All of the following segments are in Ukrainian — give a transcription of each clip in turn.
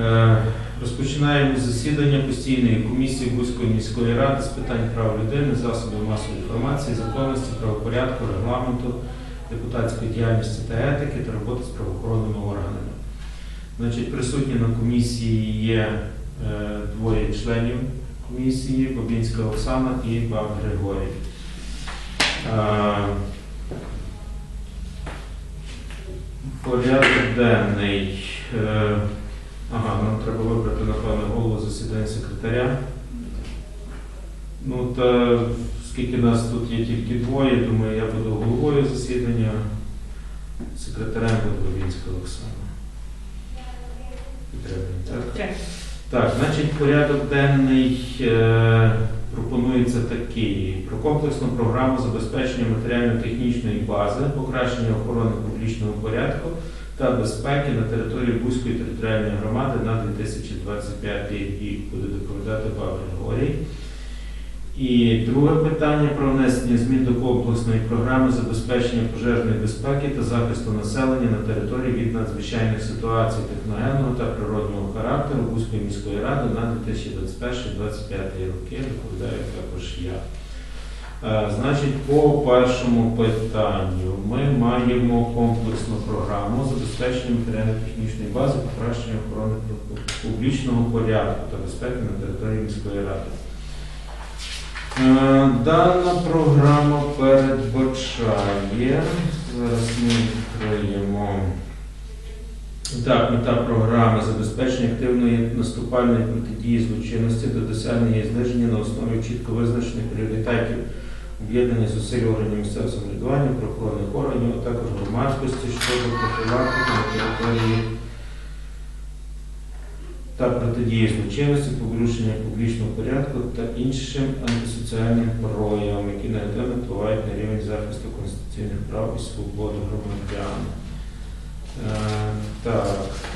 Е, Розпочинаємо засідання постійної комісії Бузької міської ради з питань прав людини, засобів масової інформації, законності, правопорядку, регламенту, депутатської діяльності та етики та роботи з правоохоронними органами. Значить, присутні на комісії є е, двоє членів комісії Бабінська Оксана і Баб Григорій. Е, Порядок денний. Ага, нам треба вибрати, напевно, голову засідання секретаря. Ну, та скільки нас тут є тільки двоє, думаю, я буду головою засідання. Секретарем буде Бабінська Оксана. Підтримуємо, так? Так, значить, порядок денний е, пропонується такий. Про комплексну програму забезпечення матеріально-технічної бази, покращення охорони публічного порядку та безпеки на території Бузької територіальної громади на 2025 рік буде доповідати Павло Григорій. І друге питання про внесення змін до комплексної програми забезпечення пожежної безпеки та захисту населення на території від надзвичайних ситуацій техногенного та природнього характеру Бузької міської ради на 2021-2025 роки. Доповідаю також я. Е, Значить, по першому питанню ми маємо комплексну програму забезпечення матеріально-технічної бази, покращення охорони публічного порядку та безпеки на території міської ради. Е, Дана програма передбачає, зараз ми відкриємо. Так, мета програми забезпечення активної наступальної протидії злочинності до досягнення і зниження на основі чітко визначених пріоритетів об'єднання зусиль органів місцевого самоврядування, правоохоронних органів, а також громадськості щодо профілактики на території та протидії злочинності, порушення публічного порядку та іншим антисоціальним проявам, які негативно впливають на рівень захисту конституційних прав і свобод громадян. Е, Так,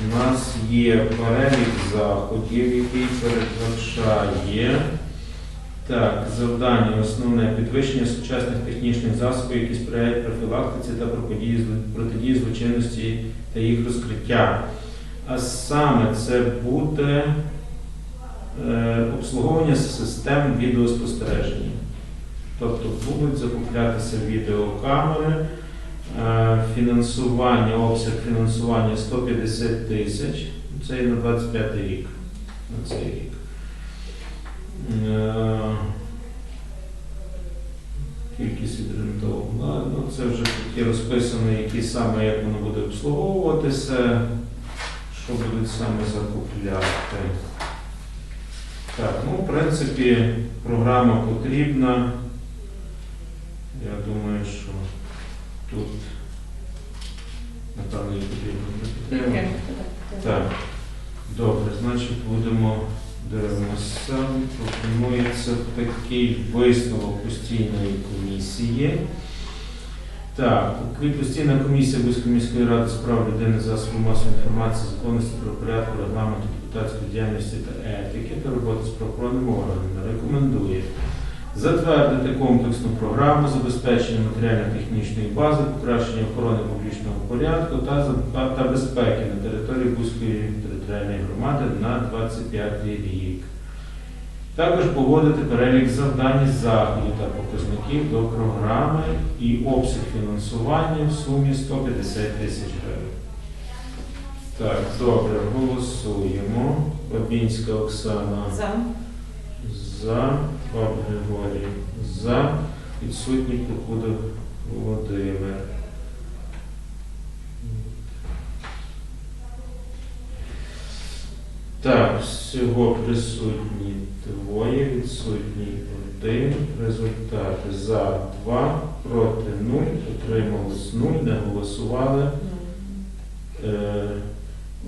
у нас є перелік заходів, який передбачає так, завдання основне підвищення сучасних технічних засобів, які сприяють профілактиці та протидії злочинності та їх розкриття. А саме це буде е, обслуговування систем відеоспостереження. Тобто будуть закуплятися відеокамери, е, фінансування, обсяг фінансування 150 тисяч. Це і на 25 рік. На цей рік. Є розписано, які саме, як воно буде обслуговуватися, що будуть саме закупляти. Так, ну, в принципі, програма потрібна. Я думаю, що тут, напевно, потрібно підтримати. Так, добре, значить будемо дивимося. Пропонується такий висновок постійної комісії. Так, постійна комісія Бузької міської ради з прав людини, засобів масової інформації, законності, правопорядку, регламенту, депутатської діяльності та етики та роботи з правоохоронними органами рекомендує затвердити комплексну програму забезпечення матеріально-технічної бази, покращення охорони публічного порядку та, та безпеки на території Бузької територіальної громади на 25 рік. Також погодити перелік завдань, заходів та показників до програми і обсяг фінансування в сумі 150 тисяч гривень. Так, добре, голосуємо. Бабінська Оксана. За. За. Баб Григорій. За. Відсутній Покуда Володимир. Так, всього присутні двоє, відсутній один. Результати за два, проти нуль, утрималось нуль, не голосували. Е,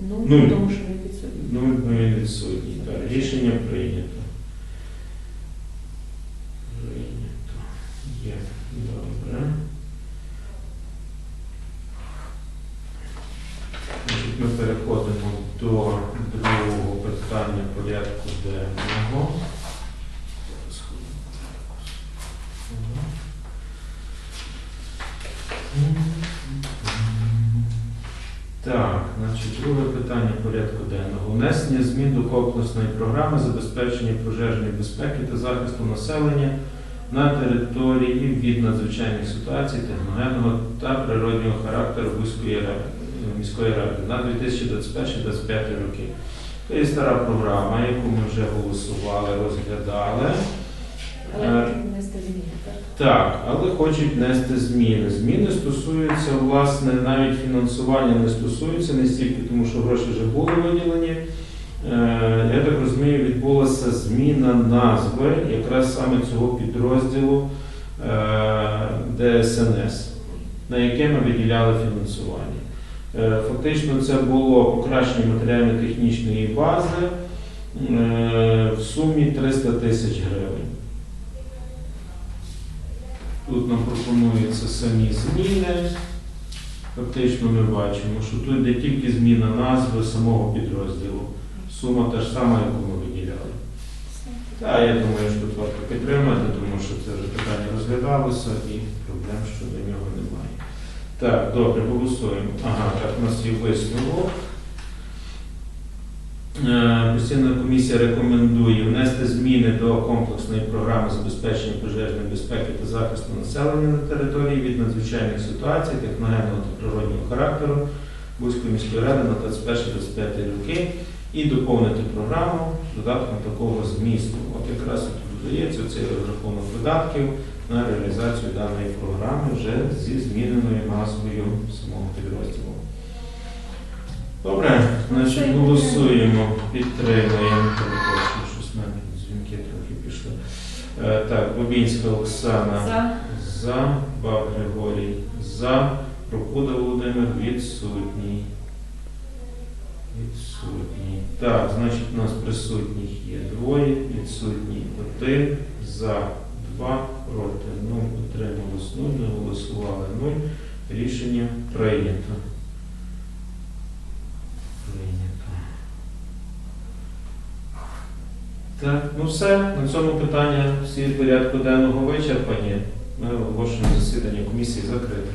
Ну, Нуль. тому що не підсудні. Нуль ну, відсутній. Так, рішення прийнято. Прийнято. Є. Добре. Значить, Ми переходимо до другого питання порядку денного. Так, значить. Друге питання порядку денного. Внесення змін до комплексної програми забезпечення пожежної безпеки та захисту населення на території від надзвичайних ситуацій техногенного та природнього характеру Бузької міської ради на 2021-2025 роки. Це є стара програма, яку ми вже голосували, розглядали. Але Е, можуть внести зміни, так? Але хочуть внести зміни. Зміни стосуються, власне, навіть фінансування не стосуються, не стільки тому, що гроші вже були виділені. Е, Я так розумію, відбулася зміна назви якраз саме цього підрозділу е, ДСНС, на яке ми виділяли фінансування. Е, Фактично це було покращення матеріально-технічної бази в сумі 300 тисяч гривень. Тут нам пропонуються самі зміни. Фактично ми бачимо, що тут йде тільки зміна назви самого підрозділу. Сума та ж сама, яку ми виділяли. Так, я думаю, що тут варто підтримати, тому що це вже питання розглядалося і проблем щодо нього немає. Так, добре, голосуємо. Ага, так, у нас є висновок. Е, Постійна комісія рекомендує внести зміни до комплексної програми забезпечення пожежної безпеки та захисту населення на території від надзвичайних ситуацій техногенного та природнього характеру Бузької міської ради на 21-25 роки і доповнити програму додатком такого змісту. От якраз тут додається цей розрахунок видатків на реалізацію даної програми вже зі зміненою назвою самого підрозділу. Добре, значить голосуємо, підтримуємо. Перепрошую, щось мене дзвінки трохи пішли. Е, Так, Бобінська Оксана За. за, Баб Григорій за, Прокуда Володимир відсутній. Відсутній. Так, значить, у нас присутніх є двоє, відсутній один, за, два, проти, нуль, утрималось нуль, не голосували нуль. Рішення. Прийнято. Так, ну все, на цьому питання всі порядку денного вичерпані. Ми оголошуємо засідання комісії закритим.